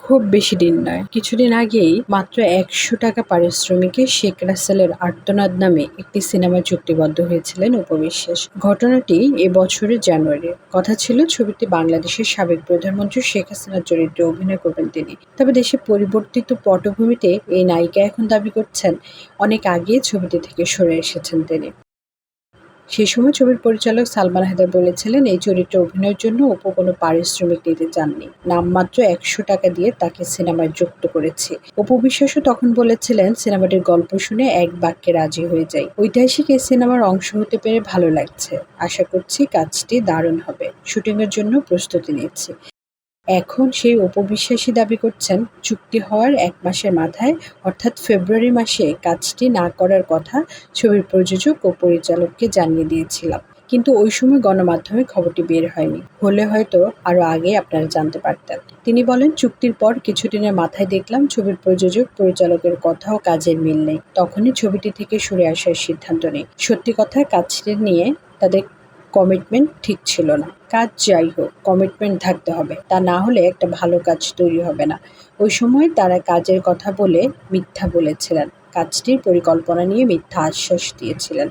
খুব বেশি দিন নয়। কিছুদিন আগেই মাত্র একশো টাকা পারিশ্রমিকে শেখ রাসেলের আর্তনাদ নামে একটি সিনেমা চুক্তিবদ্ধ হয়েছিলেন উপবিশ্বাস ঘটনাটি এ বছরের জানুয়ারির কথা ছিল ছবিটি বাংলাদেশের সাবেক প্রধানমন্ত্রী শেখ হাসিনার চরিত্রে অভিনয় করবেন তিনি। তবে দেশে পরিবর্তিত পটভূমিতে এই নায়িকা এখন দাবি করছেন, অনেক আগে ছবিটি থেকে সরে এসেছেন তিনি। সেই সময় ছবির পরিচালক সালমান হায়দার বলেছিলেন, এই চরিত্রে অভিনয়ের জন্য অপু কোনো পারিশ্রমিক নিতে চাননি। নামমাত্র একশো টাকা দিয়ে তাকে সিনেমায় যুক্ত করেছে। অপু বিশ্বাসও তখন বলেছিলেন, সিনেমাটির গল্প শুনে এক বাক্যে রাজি হয়ে যায় ঐতিহাসিক এই সিনেমার অংশ হতে পেরে ভালো লাগছে। আশা করছি কাজটি দারুণ হবে। শুটিংয়ের জন্য প্রস্তুতি নিচ্ছি। এখন সেই অপবিশ্বাসী দাবি করছেন, চুক্তি হওয়ার এক মাসের মাথায়, অর্থাৎ ফেব্রুয়ারি মাসে কাজটি না করার কথা ছবির প্রযোজক ও পরিচালককে জানিয়ে দিয়েছিলাম। কিন্তু ওই সময় গণমাধ্যমে খবরটি বের হয়নি। হলে হয়তো আরও আগে আপনারা জানতে পারতেন। তিনি বলেন, চুক্তির পর কিছুদিনের মাথায় দেখলাম ছবির প্রযোজক, পরিচালকের কথাও কাজের মিল নেই। তখনই ছবিটি থেকে সরে আসার সিদ্ধান্ত নেই। সত্যি কথা, কাজটি নিয়ে তাদের কমিটমেন্ট ঠিক ছিল না। কাজ যাই হোক কমিটমেন্ট থাকতে হবে। তা না হলে একটা ভালো কাজ তৈরি হবে না। ওই সময় তারা কাজের কথা বলে মিথ্যা বলেছিলেন। কাজটির পরিকল্পনা নিয়ে মিথ্যা আশ্বাস দিয়েছিলেন।